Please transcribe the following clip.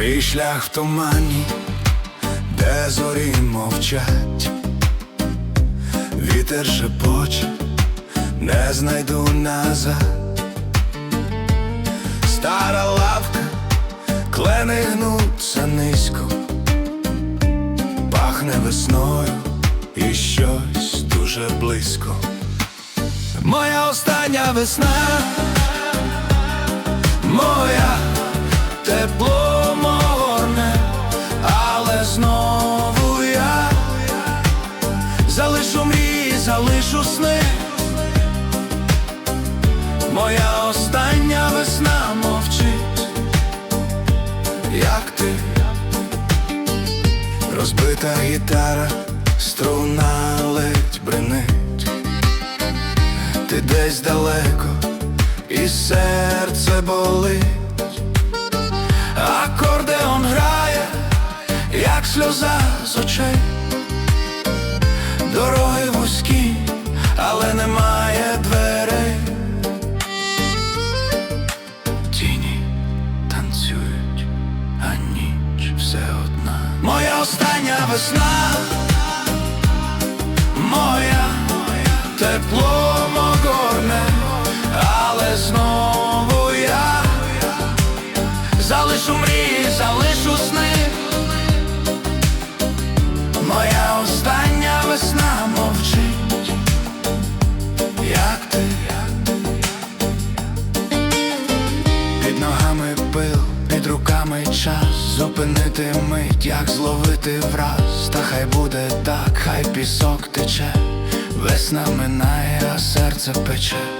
Мій шлях в тумані, де зорі мовчать, вітер шепоче, не знайду назад. Стара лавка, клени гнуться низько, пахне весною і щось дуже близько. Моя остання весна, моя тепло залишу. Моя остання весна мовчить, як ти, розбита гітара, струна ледь бренить, ти десь далеко, і серце болить. Акордеон грає, як сльоза з очей, все одна. Моя остання весна, моя тепло могорне, але знову я залишу мрії, залишу сни. Моя остання весна мовчить, як ти, під ногами пил, під руками час зупинити мить, як зловити враз, та хай буде так, хай пісок тече, весна минає, а серце пече.